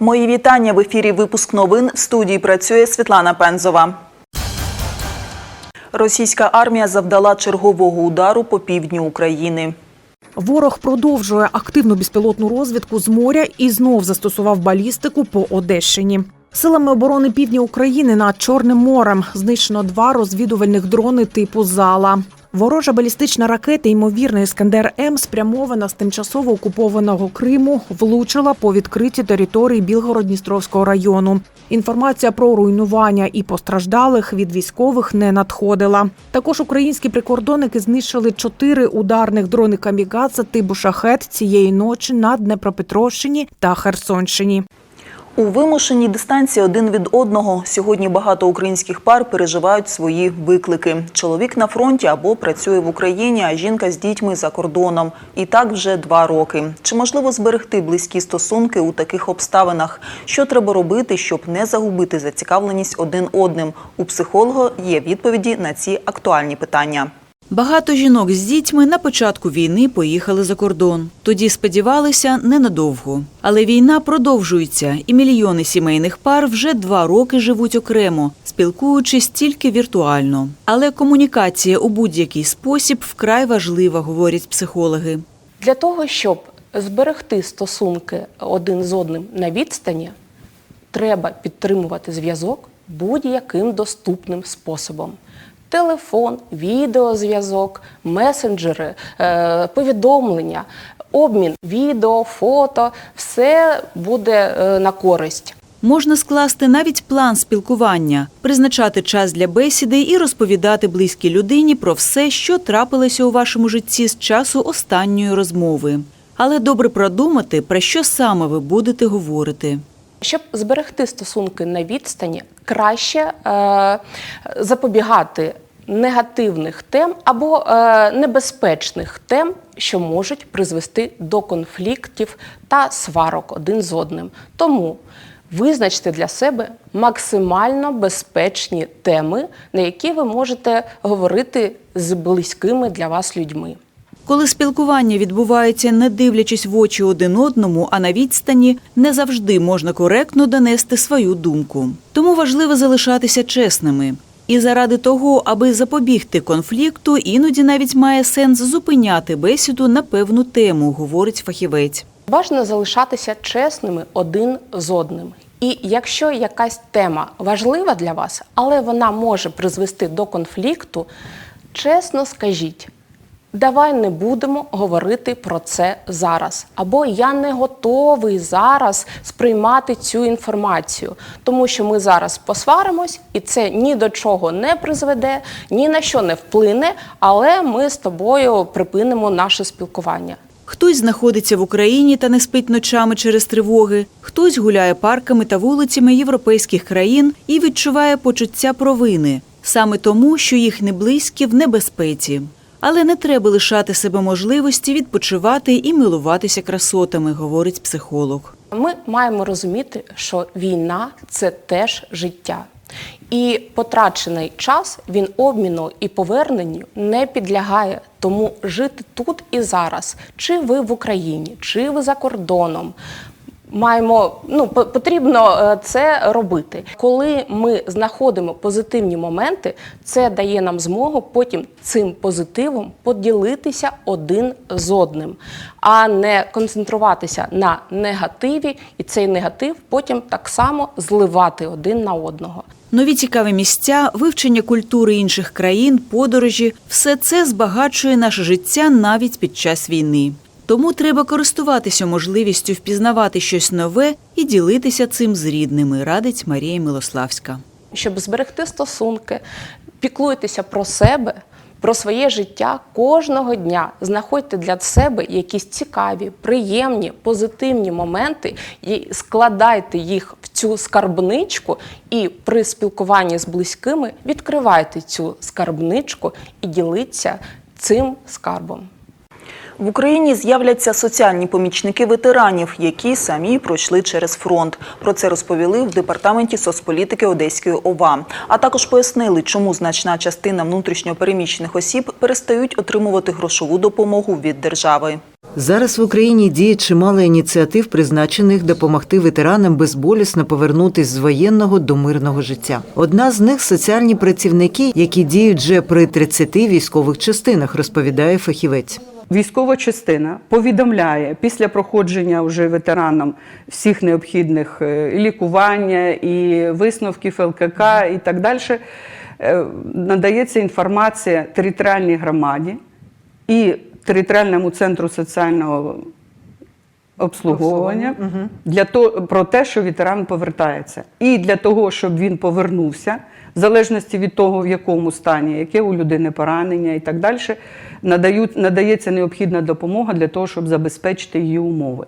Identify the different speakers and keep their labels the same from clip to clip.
Speaker 1: Мої вітання в ефірі. Випуск новин в студії працює Світлана Пензова. Російська армія завдала чергового удару по півдню України.
Speaker 2: Ворог продовжує активну безпілотну розвідку з моря і знов застосував балістику по Одещині. Силами оборони півдня України над Чорним морем знищено два розвідувальних дрони типу Зала. Ворожа балістична ракета, ймовірно, Іскандер М, спрямована з тимчасово окупованого Криму, влучила по відкритій території Білгород-Дністровського району. Інформація про руйнування і постраждалих від військових не надходила. Також українські прикордонники знищили чотири ударних дрони камікадзе типу шахет цієї ночі на Днепропетровщині та Херсонщині.
Speaker 1: У вимушеній дистанції один від одного сьогодні багато українських пар переживають свої виклики. Чоловік на фронті або працює в Україні, а жінка з дітьми за кордоном. І так вже два роки. Чи можливо зберегти близькі стосунки у таких обставинах? Що треба робити, щоб не загубити зацікавленість один одним? У психолога є відповіді на ці актуальні питання.
Speaker 3: Багато жінок з дітьми на початку війни поїхали за кордон. Тоді сподівалися ненадовго. Але війна продовжується, і мільйони сімейних пар вже два роки живуть окремо, спілкуючись тільки віртуально. Але комунікація у будь-який спосіб вкрай важлива, говорять психологи.
Speaker 4: Для того, щоб зберегти стосунки один з одним на відстані, треба підтримувати зв'язок будь-яким доступним способом. Телефон, відеозв'язок, месенджери, е, повідомлення, обмін відео, фото все буде е, на користь.
Speaker 3: Можна скласти навіть план спілкування, призначати час для бесіди і розповідати близькій людині про все, що трапилося у вашому житті з часу останньої розмови. Але добре продумати, про що саме ви будете говорити.
Speaker 4: Щоб зберегти стосунки на відстані, краще е, запобігати негативних тем або е, небезпечних тем, що можуть призвести до конфліктів та сварок один з одним. Тому визначте для себе максимально безпечні теми, на які ви можете говорити з близькими для вас людьми.
Speaker 3: Коли спілкування відбувається, не дивлячись в очі один одному, а на відстані, не завжди можна коректно донести свою думку. Тому важливо залишатися чесними. І заради того, аби запобігти конфлікту, іноді навіть має сенс зупиняти бесіду на певну тему, говорить фахівець.
Speaker 4: Важно залишатися чесними один з одним. І якщо якась тема важлива для вас, але вона може призвести до конфлікту, чесно скажіть. Давай не будемо говорити про це зараз. Або я не готовий зараз сприймати цю інформацію, тому що ми зараз посваримось, і це ні до чого не призведе, ні на що не вплине, але ми з тобою припинимо наше спілкування.
Speaker 3: Хтось знаходиться в Україні та не спить ночами через тривоги, хтось гуляє парками та вулицями європейських країн і відчуває почуття провини, саме тому, що їхні близькі в небезпеці. Але не треба лишати себе можливості відпочивати і милуватися красотами, говорить психолог.
Speaker 4: Ми маємо розуміти, що війна це теж життя. І потрачений час він обміну і поверненню не підлягає. Тому жити тут і зараз, чи ви в Україні, чи ви за кордоном. Маємо ну по- потрібно е, це робити. Коли ми знаходимо позитивні моменти, це дає нам змогу потім цим позитивом поділитися один з одним, а не концентруватися на негативі, і цей негатив потім так само зливати один на одного.
Speaker 3: Нові цікаві місця, вивчення культури інших країн, подорожі все це збагачує наше життя навіть під час війни. Тому треба користуватися можливістю впізнавати щось нове і ділитися цим з рідними, радить Марія Милославська.
Speaker 4: щоб зберегти стосунки, піклуйтеся про себе, про своє життя кожного дня. Знаходьте для себе якісь цікаві, приємні, позитивні моменти і складайте їх в цю скарбничку. І при спілкуванні з близькими відкривайте цю скарбничку і діліться цим скарбом.
Speaker 1: В Україні з'являться соціальні помічники ветеранів, які самі пройшли через фронт. Про це розповіли в департаменті соцполітики Одеської ОВА. А також пояснили, чому значна частина внутрішньопереміщених осіб перестають отримувати грошову допомогу від держави.
Speaker 5: Зараз в Україні діє чимало ініціатив, призначених допомогти ветеранам безболісно повернутись з воєнного до мирного життя. Одна з них соціальні працівники, які діють вже при 30 військових частинах, розповідає фахівець.
Speaker 6: Військова частина повідомляє після проходження вже ветеранам всіх необхідних е, лікування і висновків ЛКК і так далі. е, Надається інформація територіальній громаді і територіальному центру соціального обслуговування для того, про те, що ветеран повертається. І для того, щоб він повернувся, в залежності від того, в якому стані, яке у людини поранення і так далі, надають, надається необхідна допомога для того, щоб забезпечити її умови.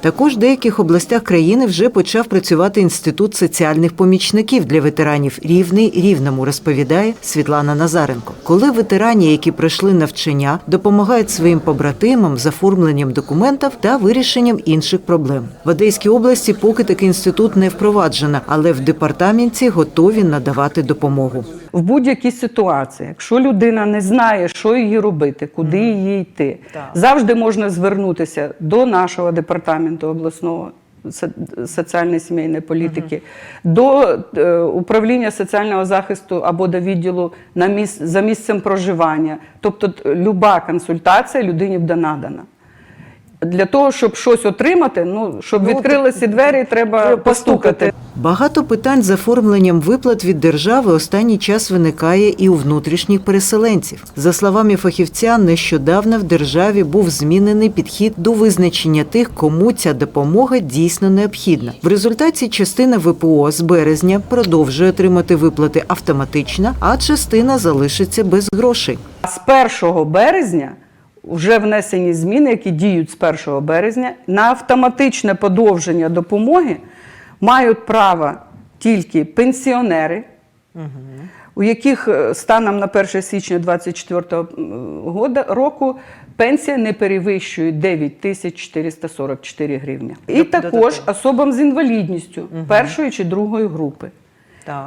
Speaker 5: Також в деяких областях країни вже почав працювати інститут соціальних помічників для ветеранів рівний рівному, розповідає Світлана Назаренко. Коли ветерані, які пройшли навчання, допомагають своїм побратимам з оформленням документів та вирішенням інших проблем. В Одеській області поки такий інститут не впроваджено, але в департаменті готові надавати допомогу.
Speaker 6: В будь-якій ситуації, якщо людина не знає, що їй робити, куди їй йти, завжди можна звернутися до нашого департаменту обласного соціальної сімейної політики, до е, управління соціального захисту або до відділу на міс- за місцем проживання. Тобто, люба консультація людині буде надана. Для того, щоб щось отримати, ну щоб відкрилися двері, треба постукати.
Speaker 5: Багато питань з оформленням виплат від держави останній час виникає і у внутрішніх переселенців. За словами фахівця, нещодавно в державі був змінений підхід до визначення тих, кому ця допомога дійсно необхідна. В результаті частина ВПО з березня продовжує отримати виплати автоматично, а частина залишиться без грошей.
Speaker 6: А з 1 березня вже внесені зміни, які діють з 1 березня, на автоматичне подовження допомоги мають право тільки пенсіонери, у яких е, станом на 1 січня 2024 року пенсія не перевищує 9 тисяч 444 гривні. І також особам з інвалідністю першої чи другої групи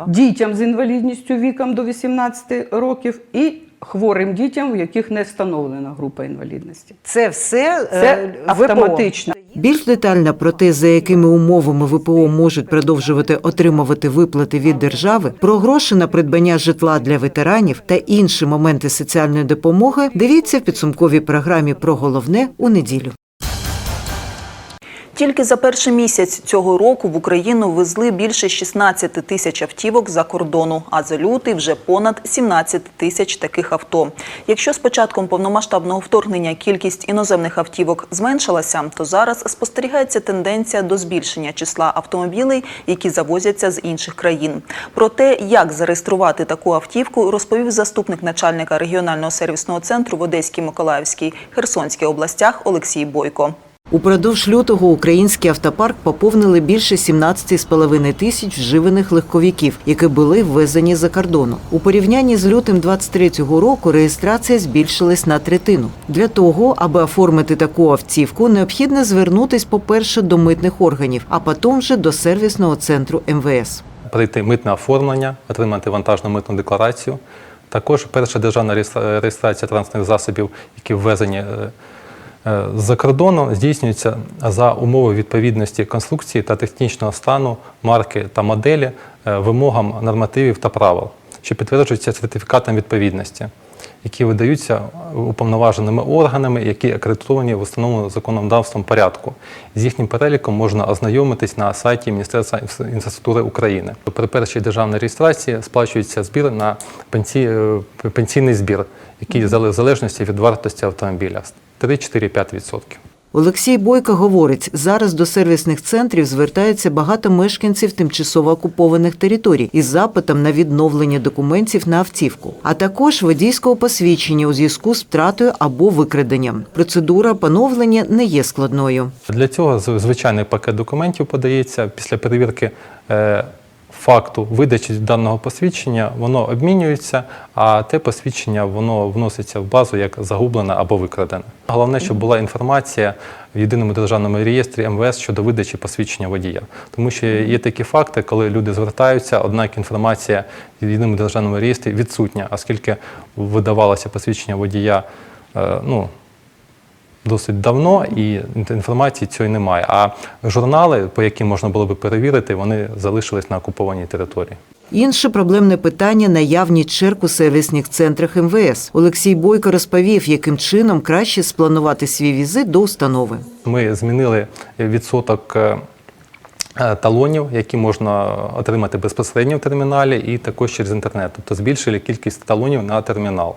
Speaker 6: дітям з інвалідністю віком до 18 років і хворим дітям, у яких не встановлена група інвалідності.
Speaker 7: Це все
Speaker 6: Це
Speaker 7: е,
Speaker 6: автоматично.
Speaker 5: Більш детально про те, за якими умовами ВПО можуть продовжувати отримувати виплати від держави, про гроші на придбання житла для ветеранів та інші моменти соціальної допомоги, дивіться в підсумковій програмі про головне у неділю.
Speaker 1: Тільки за перший місяць цього року в Україну везли більше 16 тисяч автівок за кордону, а за лютий вже понад 17 тисяч таких авто. Якщо з початком повномасштабного вторгнення кількість іноземних автівок зменшилася, то зараз спостерігається тенденція до збільшення числа автомобілей, які завозяться з інших країн. Про те, як зареєструвати таку автівку, розповів заступник начальника регіонального сервісного центру в Одеській, Миколаївській, Херсонській областях Олексій Бойко.
Speaker 5: Упродовж лютого український автопарк поповнили більше 17,5 тисяч вживаних легковиків, які були ввезені за кордону. У порівнянні з лютим 23-го року реєстрація збільшилась на третину. Для того, аби оформити таку автівку, необхідно звернутись, по-перше, до митних органів, а потім вже до сервісного центру МВС.
Speaker 8: пройти митне оформлення, отримати вантажну митну декларацію. Також перша державна реєстра- реєстрація транспортних засобів, які ввезені е, з-за кордону, здійснюється за умови відповідності конструкції та технічного стану, марки та моделі е, вимогам нормативів та правил, що підтверджуються сертифікатом відповідності, які видаються уповноваженими органами, які акредитовані в установленому законодавством порядку. З їхнім переліком можна ознайомитись на сайті Міністерства інфра- інфраструктури України. При першій державній реєстрації сплачується збір на пенсі... пенсійний збір, який в залежності від вартості автомобіля 3-4-5%.
Speaker 5: Олексій Бойко говорить, зараз до сервісних центрів звертаються багато мешканців тимчасово окупованих територій із запитом на відновлення документів на автівку, а також водійського посвідчення у зв'язку з втратою або викраденням. Процедура поновлення не є складною.
Speaker 8: Для цього звичайний пакет документів подається після перевірки е, факту видачі даного посвідчення, воно обмінюється, а те посвідчення воно вноситься в базу як загублене або викрадене. Головне, щоб була інформація в єдиному державному реєстрі МВС щодо видачі посвідчення водія. Тому що є такі факти, коли люди звертаються, однак інформація в єдиному державному реєстрі відсутня, оскільки видавалося посвідчення водія. е, ну, досить давно, і інформації цієї немає. А журнали, по яким можна було би перевірити, вони залишились на окупованій території.
Speaker 5: Інше проблемне питання наявність черг у сервісних центрах МВС. Олексій Бойко розповів, яким чином краще спланувати свій візит до установи.
Speaker 8: Ми змінили відсоток е, е, талонів, які можна отримати безпосередньо в терміналі, і також через інтернет. Тобто збільшили кількість талонів на термінал.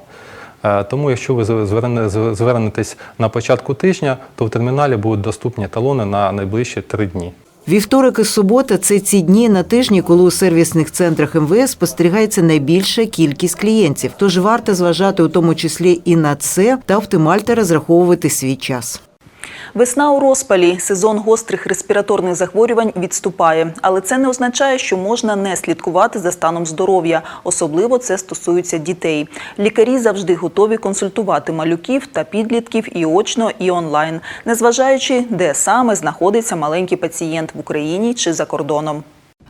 Speaker 8: Е, Тому, якщо ви зверне- звернетесь на початку тижня, то в терміналі будуть доступні талони на найближчі три дні.
Speaker 5: Вівторок і субота це ці дні на тижні, коли у сервісних центрах МВС спостерігається найбільша кількість клієнтів. Тож варто зважати у тому числі і на це та оптимально розраховувати свій час.
Speaker 1: Весна у розпалі, сезон гострих респіраторних захворювань відступає, але це не означає, що можна не слідкувати за станом здоров'я. Особливо це стосується дітей. Лікарі завжди готові консультувати малюків та підлітків і очно, і онлайн, незважаючи, де саме знаходиться маленький пацієнт в Україні чи за кордоном.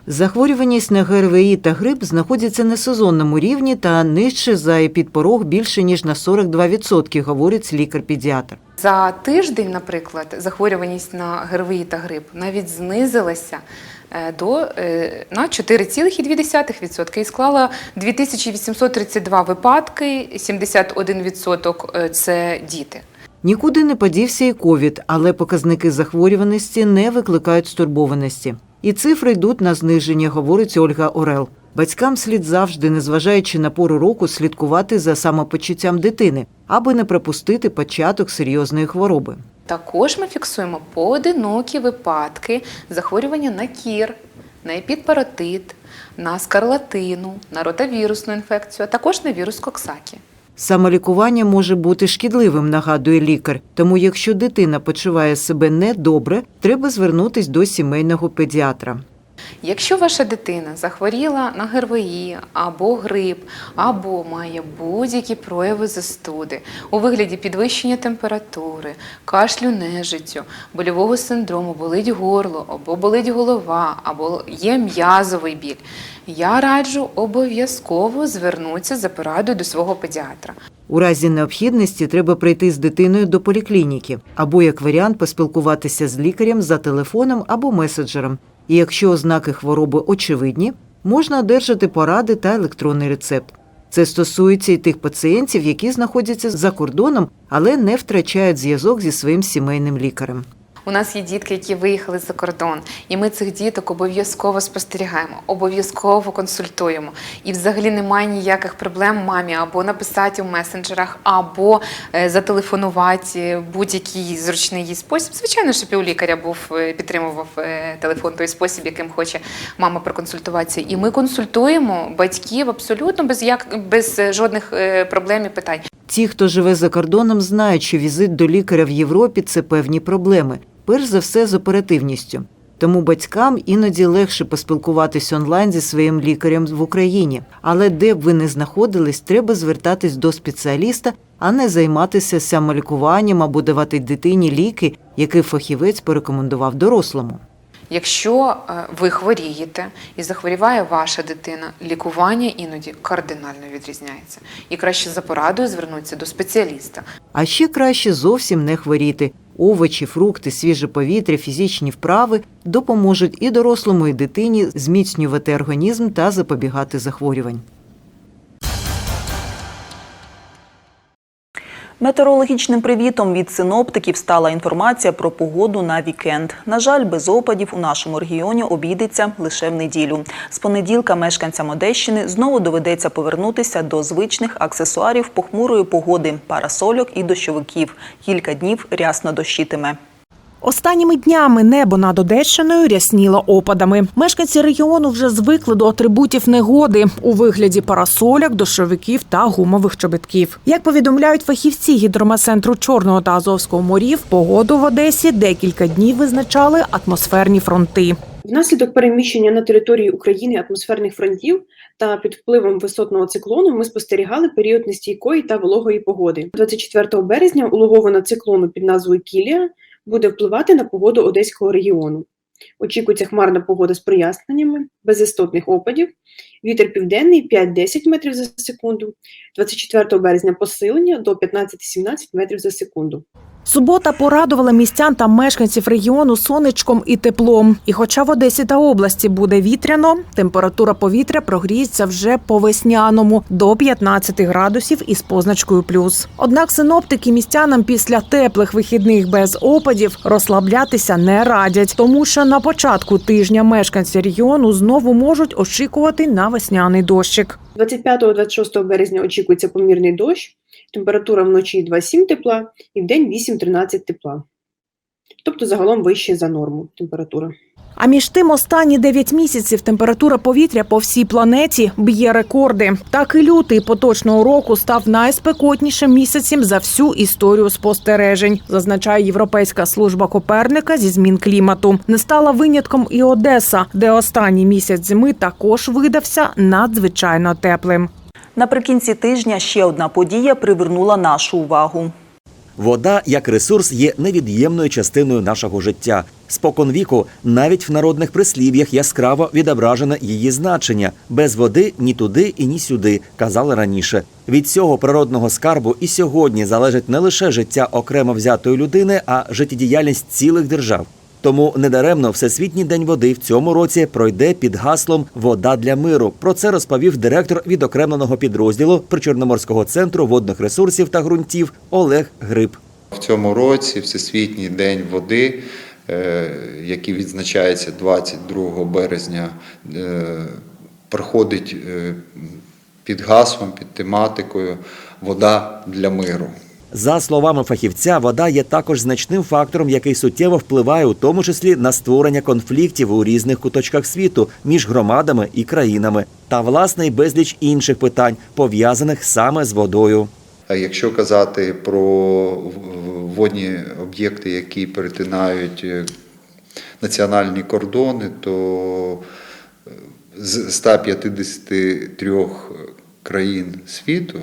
Speaker 5: Захворюваність на ГРВІ та грип знаходяться на сезонному рівні та нижче за епідпорог більше ніж на 42%, говорить лікар-педіатр.
Speaker 7: За тиждень, наприклад, захворюваність на ГРВІ та грип навіть знизилася е, до, е, на 4,2% і склала 2832 випадки, 71% – це діти.
Speaker 5: Нікуди не подівся і ковід, але показники захворюваності не викликають стурбованості. І цифри йдуть на зниження, говорить Ольга Орел. Батькам слід завжди, незважаючи на пору року, слідкувати за самопочуттям дитини, аби не пропустити початок серйозної хвороби.
Speaker 7: Також ми фіксуємо поодинокі випадки захворювання на кір, на епідпаратит, на скарлатину, на ротавірусну інфекцію, а також на вірус Коксакі.
Speaker 5: Самолікування може бути шкідливим, нагадує лікар. Тому, якщо дитина почуває себе недобре, треба звернутись до сімейного педіатра.
Speaker 7: Якщо ваша дитина захворіла на ГРВІ або грип, або має будь-які прояви застуди у вигляді підвищення температури, кашлю нежиттю, больового синдрому, болить горло, або болить голова, або є м'язовий біль, я раджу обов'язково звернутися за порадою до свого педіатра.
Speaker 5: У разі необхідності треба прийти з дитиною до поліклініки або, як варіант, поспілкуватися з лікарем за телефоном або меседжером. І якщо ознаки хвороби очевидні, можна одержати поради та електронний рецепт. Це стосується і тих пацієнтів, які знаходяться за кордоном, але не втрачають зв'язок зі своїм сімейним лікарем.
Speaker 7: У нас є дітки, які виїхали за кордон, і ми цих діток обов'язково спостерігаємо, обов'язково консультуємо. І взагалі немає ніяких проблем мамі або написати в месенджерах, або е, зателефонувати будь-який зручний їй спосіб. Звичайно, щоб і лікаря був е, підтримував е, телефон той спосіб, яким хоче мама проконсультуватися. І ми консультуємо батьків абсолютно без як без жодних проблем і питань.
Speaker 5: Ті, хто живе за кордоном, знають, що візит до лікаря в Європі це певні проблеми. Перш за все з оперативністю. Тому батькам іноді легше поспілкуватись онлайн зі своїм лікарем в Україні. Але де б ви не знаходились, треба звертатись до спеціаліста, а не займатися самолікуванням або давати дитині ліки, які фахівець порекомендував дорослому.
Speaker 7: Якщо е, ви хворієте і захворіває ваша дитина, лікування іноді кардинально відрізняється. І краще за порадою звернутися до спеціаліста.
Speaker 5: А ще краще зовсім не хворіти. Овочі, фрукти, свіже повітря, фізичні вправи допоможуть і дорослому, і дитині зміцнювати організм та запобігати захворювань.
Speaker 1: Метеорологічним привітом від синоптиків стала інформація про погоду на вікенд. На жаль, без опадів у нашому регіоні обійдеться лише в неділю. З понеділка мешканцям Одещини знову доведеться повернутися до звичних аксесуарів похмурої погоди, парасольок і дощовиків. Кілька днів рясно дощитиме.
Speaker 2: Останніми днями небо над Одещиною рясніло опадами. Мешканці регіону вже звикли до атрибутів негоди у вигляді парасоляк, дощовиків та гумових чобітків. Як повідомляють фахівці гідромецентру Чорного та Азовського морів, погоду в Одесі декілька днів визначали атмосферні фронти.
Speaker 9: Внаслідок переміщення на території України атмосферних фронтів та під впливом висотного циклону ми спостерігали період нестійкої та вологої погоди. 24 березня улогована циклону під назвою Кілія буде впливати на погоду Одеського регіону. Очікується хмарна погода з проясненнями, без істотних опадів. Вітер південний 5-10 метрів за секунду. 24 березня посилення до 15-17 метрів за секунду.
Speaker 2: Субота порадувала містян та мешканців регіону сонечком і теплом. І хоча в Одесі та області буде вітряно, температура повітря прогріється вже по весняному до 15 градусів із позначкою плюс. Однак синоптики містянам після теплих вихідних без опадів розслаблятися не радять, тому що на початку тижня мешканці регіону знову можуть очікувати на весняний дощик.
Speaker 9: 25-26 березня очікується помірний дощ, температура вночі 2,7 тепла і в день 8-13 тепла. Тобто загалом вище за норму температура.
Speaker 2: А між тим, останні 9 місяців температура повітря по всій планеті б'є рекорди. Так і лютий поточного року став найспекотнішим місяцем за всю історію спостережень, зазначає Європейська служба Коперника зі змін клімату. Не стала винятком і Одеса, де останній місяць зими також видався надзвичайно теплим.
Speaker 1: Наприкінці тижня ще одна подія привернула нашу увагу.
Speaker 10: Вода як ресурс є невід'ємною частиною нашого життя. Спокон віку, навіть в народних прислів'ях яскраво відображене її значення. Без води ні туди і ні сюди, казали раніше. Від цього природного скарбу і сьогодні залежить не лише життя окремо взятої людини, а життєдіяльність цілих держав. Тому недаремно Всесвітній день води в цьому році пройде під гаслом Вода для миру. Про це розповів директор відокремленого підрозділу Причорноморського центру водних ресурсів та ґрунтів Олег Гриб.
Speaker 11: В цьому році Всесвітній день води, який відзначається 22 березня, е, проходить е, під гаслом, під тематикою Вода для миру.
Speaker 10: За словами фахівця, вода є також значним фактором, який суттєво впливає, у тому числі на створення конфліктів у різних куточках світу між громадами і країнами, та власне й безліч інших питань, пов'язаних саме з водою.
Speaker 11: Якщо казати про водні об'єкти, які перетинають е, національні кордони, то е, з 153 країн світу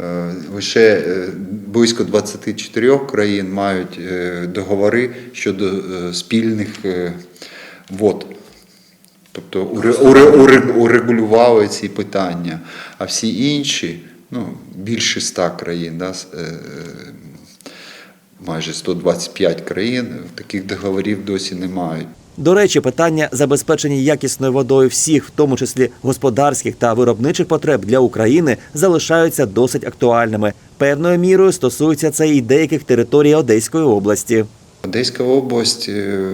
Speaker 11: е, лише е, близько 24 країн мають е, договори щодо е, спільних е, вод. Тобто уре- уре- уре- урегулювали ці питання, а всі інші, ну, більше 100 країн, да, е, е, майже 125 країн, таких договорів досі не мають.
Speaker 10: До речі, питання забезпечення якісною водою всіх, в тому числі господарських та виробничих потреб для України, залишаються досить актуальними. Певною мірою стосується це і деяких територій Одеської області.
Speaker 11: Одеська область, е,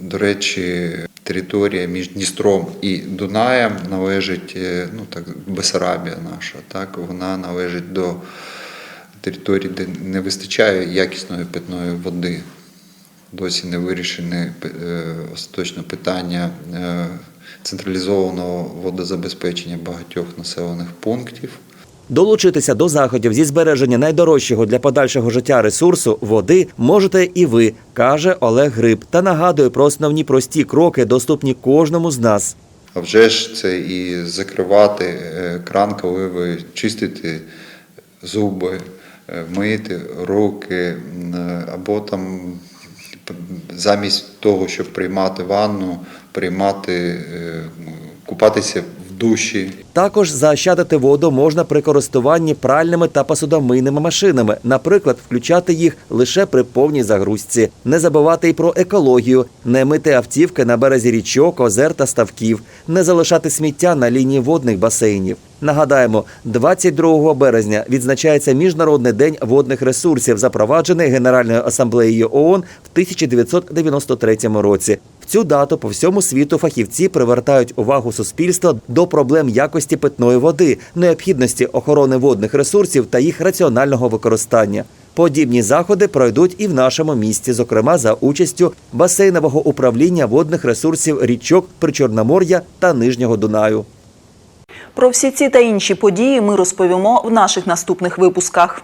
Speaker 11: до речі, територія між Дністром і Дунаєм належить, е, ну так, Бесарабія наша, так, вона належить до території, де не вистачає якісної питної води. Досі не вирішене е, остаточно питання е, централізованого водозабезпечення багатьох населених пунктів.
Speaker 10: Долучитися до заходів зі збереження найдорожчого для подальшого життя ресурсу води можете і ви, каже Олег Гриб, та нагадує про основні прості кроки, доступні кожному з нас.
Speaker 11: А вже ж це і закривати е, кран, коли ви чистите зуби, мити руки, е, або там замість того, щоб приймати ванну, приймати, е, купатися душі.
Speaker 10: Також заощадити воду можна при користуванні пральними та посудомийними машинами, наприклад, включати їх лише при повній загрузці, не забувати й про екологію, не мити автівки на березі річок, озер та ставків, не залишати сміття на лінії водних басейнів. Нагадаємо, 22 березня відзначається Міжнародний день водних ресурсів, запроваджений Генеральною асамблеєю ООН в 1993 році. В цю дату по всьому світу фахівці привертають увагу суспільства до проблем якості питної води, необхідності охорони водних ресурсів та їх раціонального використання. Подібні заходи пройдуть і в нашому місті, зокрема за участю басейнового управління водних ресурсів річок Причорномор'я та Нижнього Дунаю.
Speaker 1: Про всі ці та інші події ми розповімо в наших наступних випусках.